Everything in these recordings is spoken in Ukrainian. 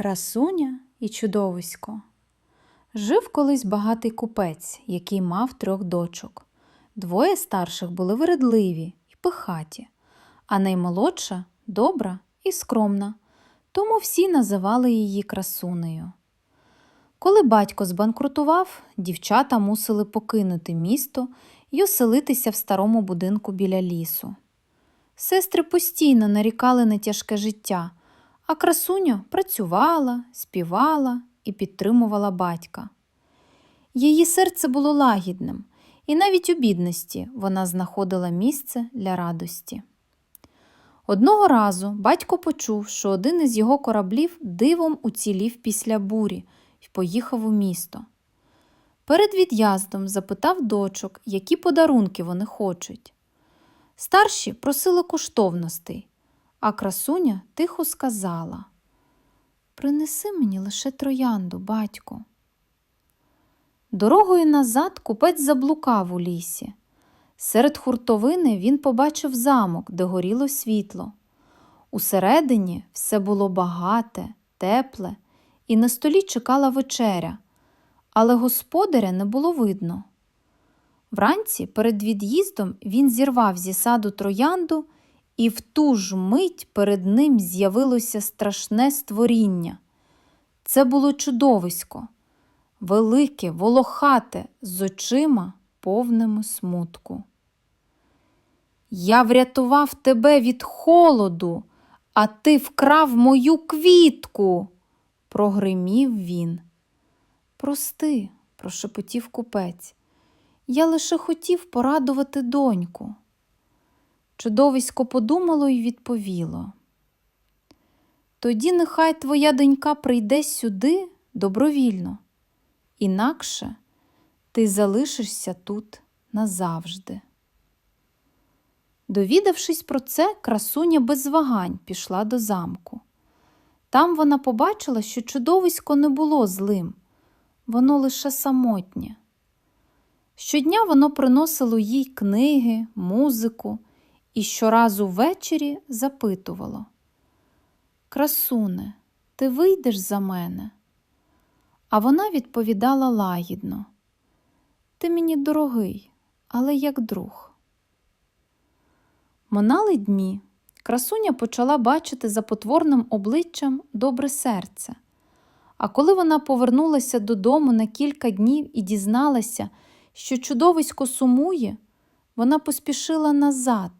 Красуня і чудовисько. Жив колись багатий купець, який мав трьох дочок. Двоє старших були вередливі й пихаті, а наймолодша добра і скромна, тому всі називали її красунею. Коли батько збанкрутував, дівчата мусили покинути місто й оселитися в старому будинку біля лісу. Сестри постійно нарікали на тяжке життя, а красуня працювала, співала і підтримувала батька. Її серце було лагідним, і навіть у бідності вона знаходила місце для радості. Одного разу батько почув, що один із його кораблів дивом уцілів після бурі і поїхав у місто. Перед від'їздом запитав дочок, які подарунки вони хочуть. Старші просили коштовностей, а красуня тихо сказала Принеси мені лише троянду, батьку. Дорогою назад купець заблукав у лісі. Серед хуртовини він побачив замок, де горіло світло. Усередині все було багате, тепле, і на столі чекала вечеря, але господаря не було видно. Вранці перед від'їздом він зірвав зі саду троянду, і в ту ж мить перед ним з'явилося страшне створіння. Це було чудовисько, велике, волохате, з очима повними смутку. Я врятував тебе від холоду, а ти вкрав мою квітку, прогримів він. Прости, прошепотів купець. Я лише хотів порадувати доньку. Чудовисько подумало і відповіло. Тоді нехай твоя донька прийде сюди добровільно, інакше ти залишишся тут назавжди. Довідавшись про це, красуня без вагань пішла до замку. Там вона побачила, що чудовисько не було злим, воно лише самотнє. Щодня воно приносило їй книги, музику і щоразу ввечері запитувало Красуне, ти вийдеш за мене? А вона відповідала лагідно Ти мені дорогий, але як друг. Минали дні. Красуня почала бачити за потворним обличчям добре серце. А коли вона повернулася додому на кілька днів і дізналася, що чудовисько сумує, вона поспішила назад,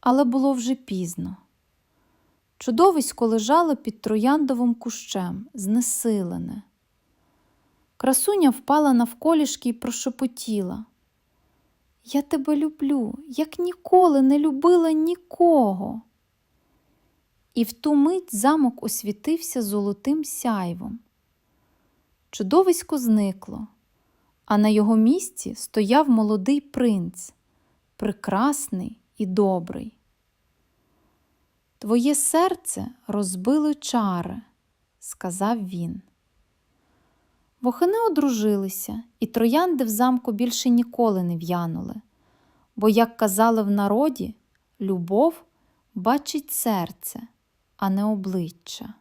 але було вже пізно. Чудовисько лежало під трояндовим кущем, знесилене. Красуня впала навколішки і прошепотіла. Я тебе люблю, як ніколи не любила нікого. І в ту мить замок освітився золотим сяйвом. Чудовисько зникло, а на його місці стояв молодий принц, прекрасний і добрий. Твоє серце розбили чари, сказав він. Вохини одружилися, і троянди в замку більше ніколи не в'янули, бо, як казали в народі, любов бачить серце, а не обличчя.